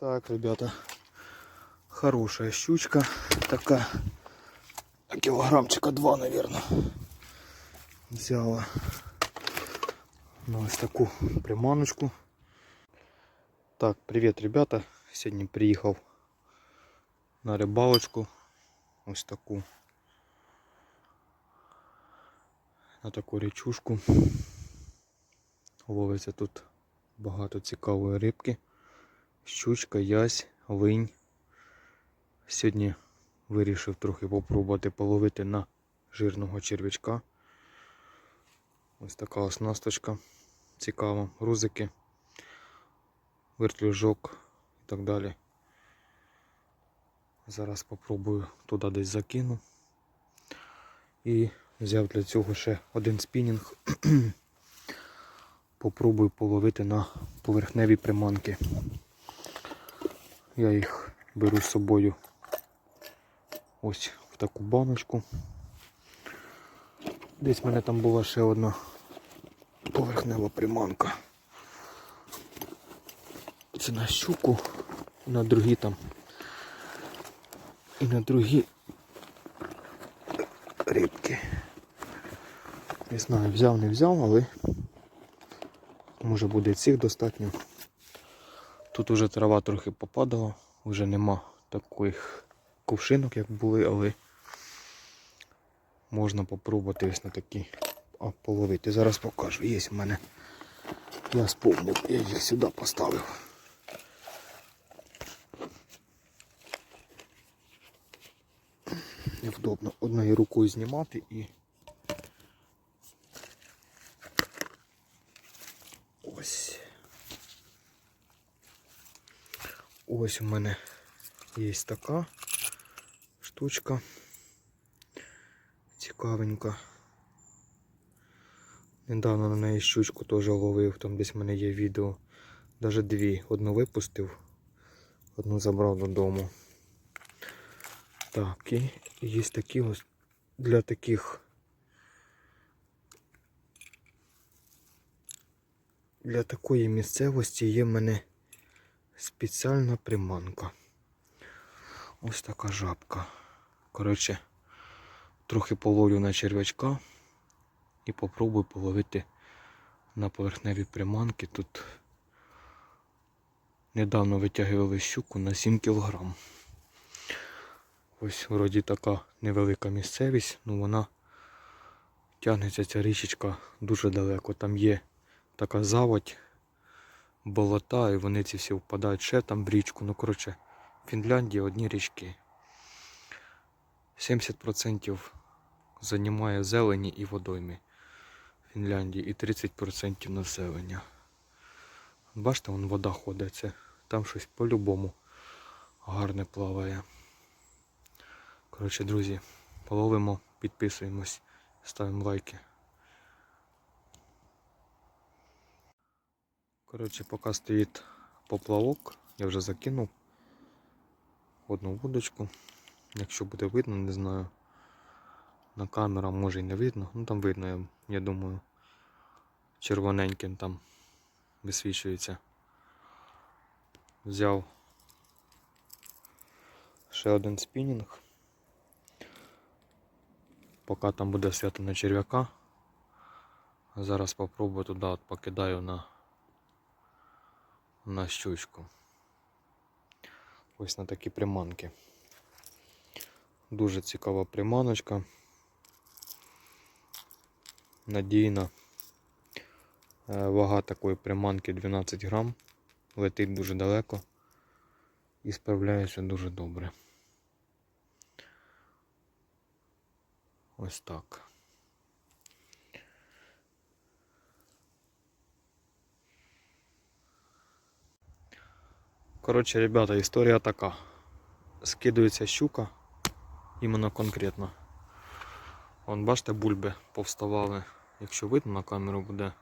Так, ребята, хорошая щучка, такая, килограммчика два, наверное, взяла. На ось таку приманочку. Так, привет, ребята. Сьогодні приїхав на рибалочку. Ось таку. На таку річушку. Ловиться тут багато цікавої рибки. Щучка, ясь, линь. Сьогодні вирішив трохи попробувати половити на жирного черв'ячка. Ось така оснасточка цікава. Грузики, вертлюжок і так далі. Зараз спробую туди десь закину. І взяв для цього ще один спінінг. Попробую половити на поверхневі приманки. Я їх беру з собою ось в таку баночку. Десь в мене там була ще одна поверхнева приманка. Це на щуку, на другі там. І на другі рибки. Не знаю, взяв, не взяв, але може буде цих достатньо. Тут уже трава трохи попадала, вже нема таких кувшинок, як були, але можна попробувати ось на такі половити. Зараз покажу. Є в мене. Я сповнив, я їх сюди поставив. Невдобно одною рукою знімати і Ось у мене є така штучка. Цікавенька. Недавно на неї щучку теж ловив, там десь в мене є відео. Навіть дві. Одну випустив, одну забрав додому. Так, і є такі ось для таких. Для такої місцевості є в мене спеціальна приманка. Ось така жабка. Коротше, трохи половлю на черв'ячка і попробую половити на поверхневі приманки. Тут недавно витягували щуку на 7 кг. Ось вроді така невелика місцевість, ну вона тягнеться ця річечка дуже далеко. Там є така заводь, болота, і вони ці всі впадають ще там в річку. Ну, коротше, в Фінляндії одні річки. 70% займає зелені і водойми Фінляндії і 30% населення. Бачите, вон вода ходить, це там щось по-любому гарне плаває. Коротше, друзі, половимо, підписуємось, ставимо лайки. Коротше, поки стоїть поплавок, я вже закинув одну вудочку. Якщо буде видно, не знаю. На камера може і не видно. Ну там видно, я, я думаю. Червоненьким там висвічується. Взяв ще один спінінг. Поки там буде свято на черв'яка. Зараз спробую туди от покидаю на, на щучку. Ось на такі приманки. Дуже цікава приманочка. Надійна. Е, Вага такої приманки 12 грам. Летить дуже далеко і справляється дуже добре. Ось так. Коротше, ребята, історія така. Скидується щука, іменно конкретно. Вон, бачите, бульби повставали, якщо видно на камеру буде.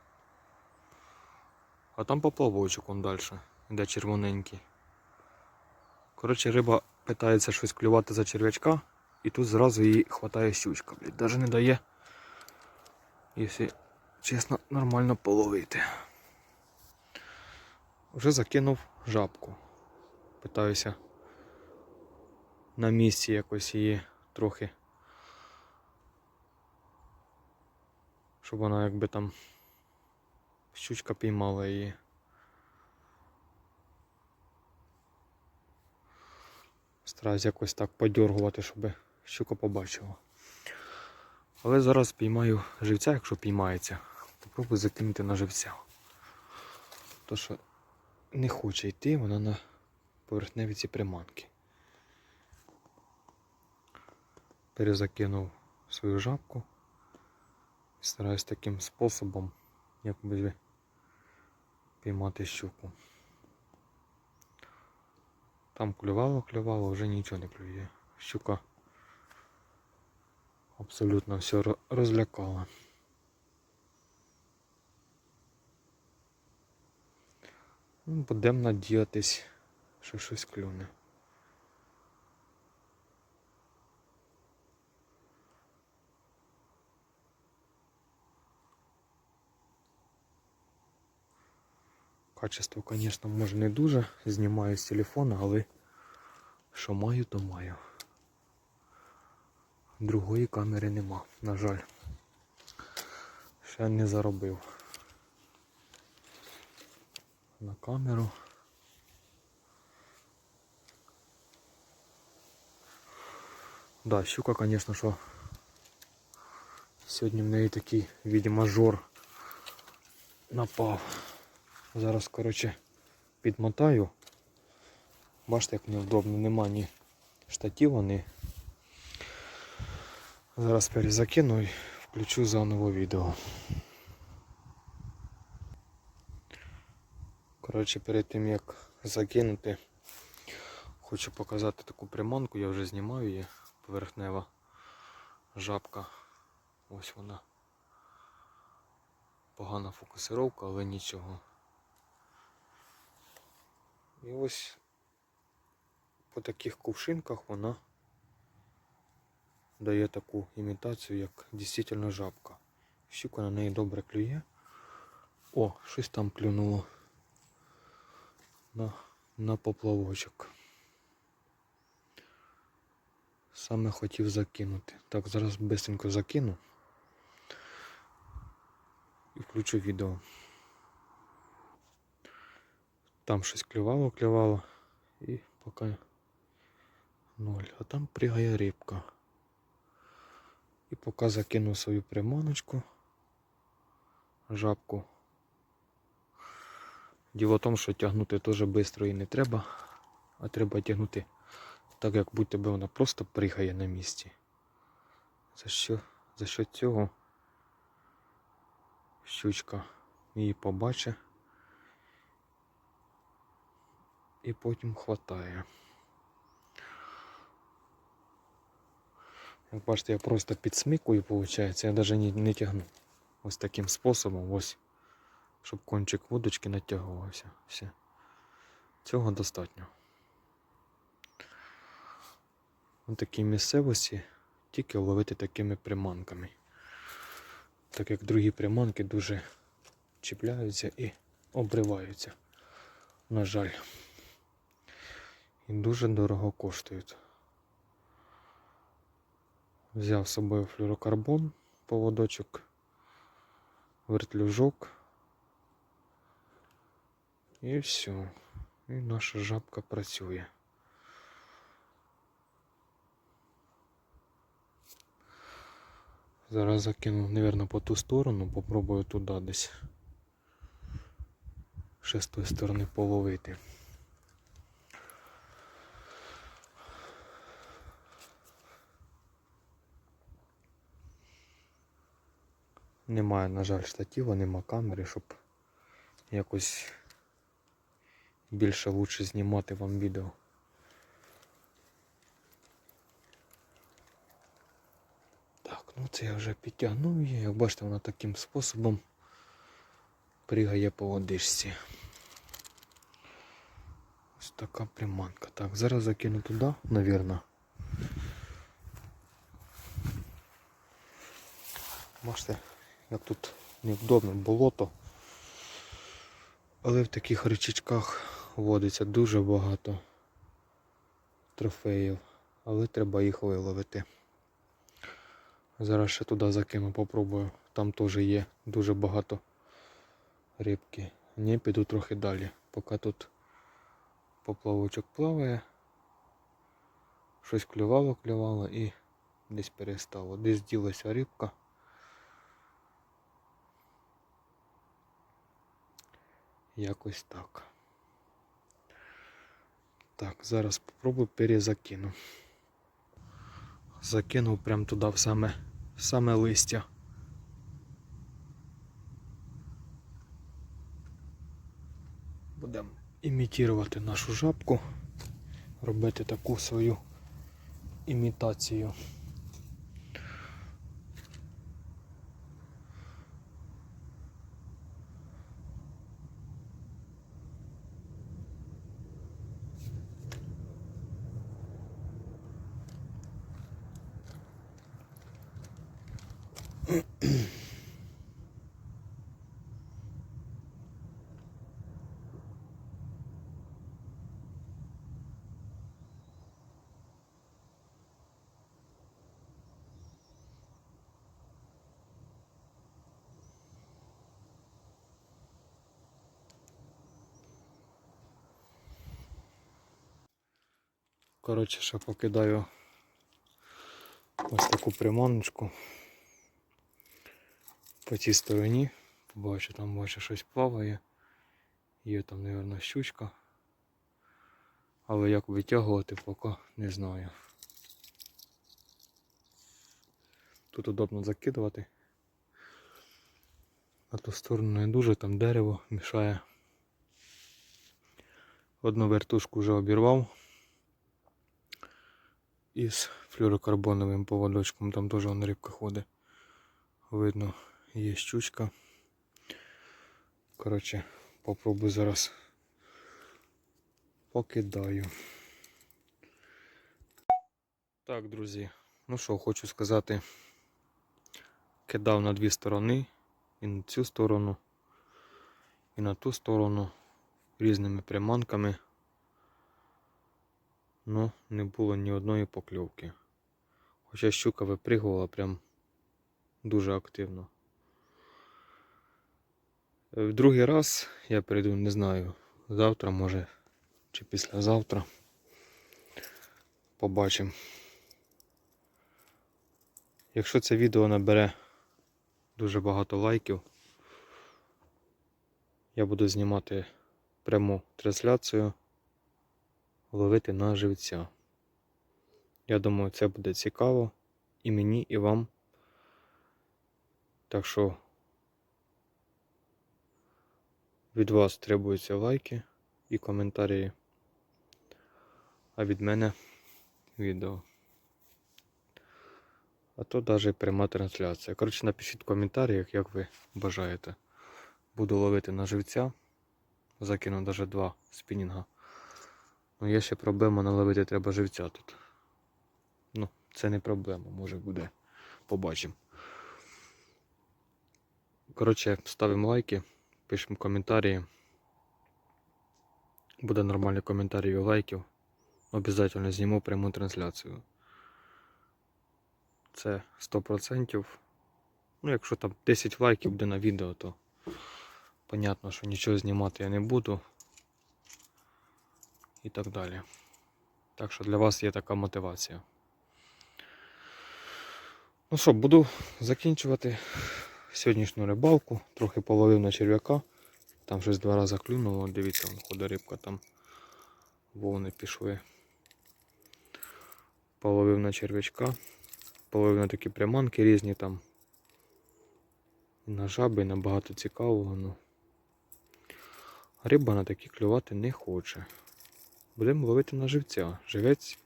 А там поплавочок вон далі, де червоненький. Коротше, риба питається щось клювати за черв'ячка, і тут зразу їй хватає щучка, блядь, навіть не дає, якщо чесно, нормально половити. Вже закинув жабку. Питаюся на місці якось її трохи. Щоб вона якби там щучка піймала її. Стараюсь якось так подьоргувати, щоб щука побачила. Але зараз піймаю живця, якщо піймається. Попробую закинути на живця. То що не хоче йти, вона на поверхневі ці приманки. Перезакинув свою жабку. Стараюсь таким способом якби піймати щуку. Там клювало, клювало, вже нічого не клює. Щука абсолютно все розлякала. Ну, Будемо надіятись, що щось клюне. Качество, звісно, може не дуже. Знімаю з телефона, але що маю, то маю. Другої камери нема, на жаль. Ще не заробив. На камеру. Да, щука, звісно, що сьогодні в неї такий, видимо, жор напав. Зараз, коротше, підмотаю. Бачите, як неудобно, нема ні штатива, ні. Зараз перезакину і включу заново відео. Коротше, перед тим як закинути, хочу показати таку приманку, я вже знімаю її, поверхнева жабка. Ось вона. Погана фокусировка, але нічого. І ось по таких кувшинках вона дає таку імітацію, як дійсно жабка. Щука на неї добре клює. О, щось там клюнуло на, на поплавочок. Саме хотів закинути. Так, зараз швидко закину і включу відео. Там щось клювало, клювало і поки ноль. А там пригає рибка. І поки закинув свою приманочку, жабку. Діло в тому, що тягнути теж швидко і не треба, а треба тягнути так, як будь би вона просто пригає на місці. За що, за що цього щучка її побачить і потім хватає. Як бачите, я просто підсмикую, виходить, я навіть не, не тягну. Ось таким способом, ось, щоб кончик вудочки натягувався. Все. Цього достатньо. Ось такій місцевості тільки ловити такими приманками. Так як другі приманки дуже чіпляються і обриваються. На жаль. І дуже дорого коштують. Взяв з собою флюрокарбон, поводочок, вертлюжок. І все. І наша жабка працює. Зараз закину, мабуть, по ту сторону, попробую туди десь. Ще з тої сторони половити. Немає, на жаль, штатива, нема камери, щоб якось більше лучше знімати вам відео. Так, ну я вже підтягнув її, як бачите, вона таким способом пригає по водичці. Ось така приманка. Так, зараз закину туди, навірно. Бачите, як тут невдобно болото. Але в таких річечках водиться дуже багато трофеїв, але треба їх виловити. Зараз ще туди закину, попробую. Там теж є дуже багато рибки. Ні, піду трохи далі. Поки тут поплавочок плаває. Щось клювало, клювало і десь перестало. Десь ділася рибка. Якось так. Так, зараз попробую перезакину. Закинув прям туди в саме, саме листя. Будемо імітувати нашу жабку, робити таку свою імітацію. Коротше, ще покидаю ось таку приманочку по тій стороні. Побачу, там бачу щось плаває. Є там, мабуть, щучка. Але як витягувати, поки не знаю. Тут удобно закидувати. На ту сторону не дуже, там дерево мішає. Одну вертушку вже обірвав із флюорокарбоновим поводочком. Там теж вон рибка ходить. Видно, є щучка. Коротше, попробую зараз покидаю. Так, друзі, ну що, хочу сказати, кидав на дві сторони, і на цю сторону, і на ту сторону різними приманками. Ну, не було ні одної покльовки. Хоча щука випригувала прям дуже активно. Е, В другий раз я прийду, не знаю, завтра може чи післязавтра. Побачимо. Якщо це відео набере дуже багато лайків, я буду знімати пряму трансляцію ловити на живця. Я думаю, це буде цікаво і мені, і вам. Так що від вас требуються лайки і коментарі, а від мене відео. А то навіть пряма трансляція. Коротше, напишіть в коментарях, як ви бажаєте. Буду ловити на живця. Закину навіть два спінінга. Ну, є ще проблема наловити треба живця тут. Ну, це не проблема, може буде. Побачимо. Коротше, ставимо лайки, пишемо коментарі. Буде нормальний коментарі і лайків. Обязательно зніму пряму трансляцію. Це 100%. Ну, якщо там 10 лайків буде на відео, то понятно, що нічого знімати я не буду і так далі. Так що для вас є така мотивація. Ну що, буду закінчувати сьогоднішню рибалку. Трохи половив на черв'яка. Там щось два рази клюнуло. Дивіться, вон рибка там. Вовни пішли. Половив на черв'ячка. Половив на такі приманки різні там. І на жаби, і на багато цікавого. Ну. Риба на такі клювати не хоче. Будемо ловити на живця. Живець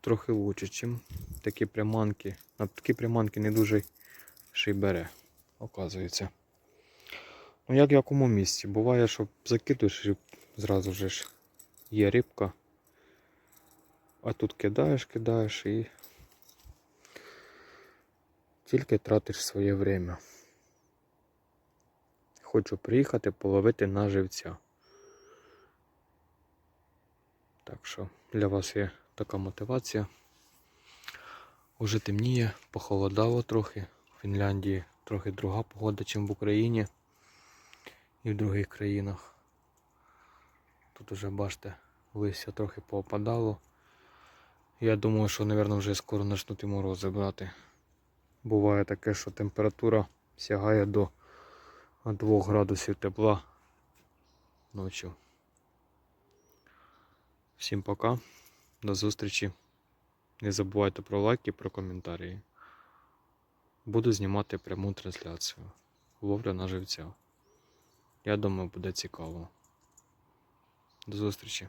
трохи лучше, ніж такі приманки. На такі приманки не дуже ще й бере, оказується. Ну як в якому місці? Буває, що закидуєш і зразу ж є рибка. А тут кидаєш, кидаєш і тільки тратиш своє время. Хочу приїхати половити на живця. Так що для вас є така мотивація. Уже темніє, похолодало трохи. В Фінляндії трохи друга погода, ніж в Україні і в других країнах. Тут уже бачите, листя трохи поопадало. Я думаю, що, мабуть, вже скоро почнуть морози брати. Буває таке, що температура сягає до 2 градусів тепла ночі. Всім пока. До зустрічі. Не забувайте про лайки, про коментарі. Буду знімати пряму трансляцію. Ловля на живця. Я думаю, буде цікаво. До зустрічі.